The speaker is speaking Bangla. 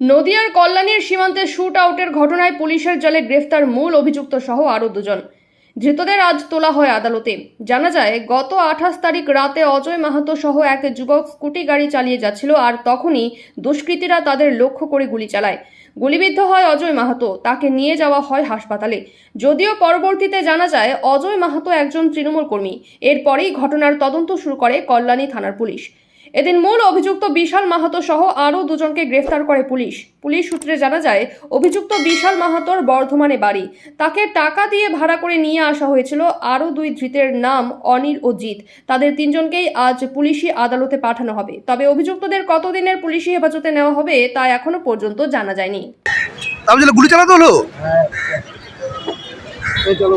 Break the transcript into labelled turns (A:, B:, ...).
A: নদিয়ার কল্যাণীর সীমান্তে শুট আউটের ঘটনায় পুলিশের জলে গ্রেফতার মূল অভিযুক্ত সহ আরও দুজন। ধৃতদের আজ তোলা হয় আদালতে। জানা যায়, গত আঠাশ তারিখ রাতে অজয় মাহাতো সহ এক যুবক স্কুটি গাড়ি চালিয়ে যাচ্ছিল আর তখনই দুষ্কৃতীরা তাদের লক্ষ্য করে গুলি চালায়। গুলিবিদ্ধ হয় অজয় মাহাতো। তাকে নিয়ে যাওয়া হয় হাসপাতালে। যদিও পরবর্তীতে জানা যায়, অজয় মাহাতো একজন তৃণমূল কর্মী। এরপরেই ঘটনার তদন্ত শুরু করে কল্যাণী থানার পুলিশ। এদিন মূল অভিযুক্ত বিশাল মাহাতো সহ আরও দুজনকে গ্রেফতার করে পুলিশ। পুলিশ সূত্রে জানা যায় অভিযুক্ত বিশাল মাহাতোর বর্ধমানে বাড়ি। তাকে টাকা দিয়ে ভাড়া করে নিয়ে আসা হয়েছিল আরও দুই ধৃতের নাম অনিল ও জিৎ। তাদের তিনজনকেই আজ পুলিশি আদালতে পাঠানো হবে। তবে অভিযুক্তদের কতদিনের পুলিশি হেফাজতে নেওয়া হবে তা এখনও পর্যন্ত জানা যায়নি।
B: গুলি চালাতে হলো?
C: চলো